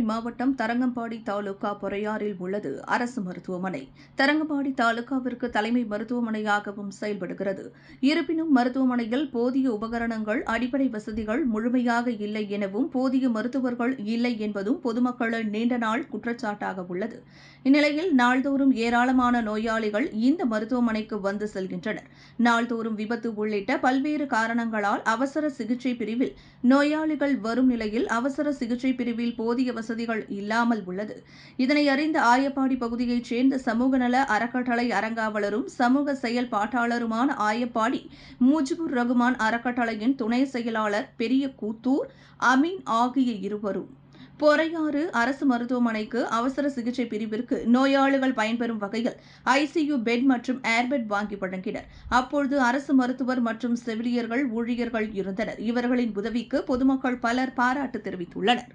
மதுரை மாவட்டம் தரங்கம்பாடி தாலுகா பொறையாறில் உள்ளது. அரசு மருத்துவமனை. தரங்கம்பாடி தாலுகாவிற்கு தலைமை மருத்துவமனையாகவும் செயல்படுகிறது. இருப்பினும் மருத்துவமனையில் போதிய உபகரணங்கள் அடிப்படை வசதிகள் முழுமையாக இல்லை எனவும் போதிய மருத்துவர்கள் இல்லை என்பதும் பொதுமக்களின் நீண்ட நாள் குற்றச்சாட்டாக உள்ளது. இந்நிலையில் நாள்தோறும் ஏராளமான நோயாளிகள் இந்த மருத்துவமனைக்கு வந்து செல்கின்றனர். நாள்தோறும் விபத்து உள்ளிட்ட பல்வேறு காரணங்களால் அவசர சிகிச்சை பிரிவில் நோயாளிகள் வரும் நிலையில் அவசர சிகிச்சை பிரிவில் போதிய வசதி வசதிகள் இல்லாமல் உள்ளது. இதனை அறிந்த ஆயப்பாடி பகுதியைச் சேர்ந்த சமூக நல அறக்கட்டளை அறங்காவலரும் சமூக செயல்பாட்டாளருமான ஆயப்பாடி முஜிபுர் ரகுமான் அறக்கட்டளையின் துணை செயலாளர் பெரிய கூத்தூர் அமீன் ஆகிய இருவரும். பொறையாறு அரசு மருத்துவமனைக்கு அவசர சிகிச்சை பிரிவிற்கு நோயாளிகள் பயன்பெறும் வகையில் ஐசியு பெட் மற்றும் ஏர்பெட் வாங்கி வழங்கினர். அப்பொழுது அரசு மருத்துவர் மற்றும் செவிலியர்கள் ஊழியர்கள் இருந்தனர். இவர்களின் உதவிக்கு பொதுமக்கள் பலர் பாராட்டு தெரிவித்துள்ளனர்.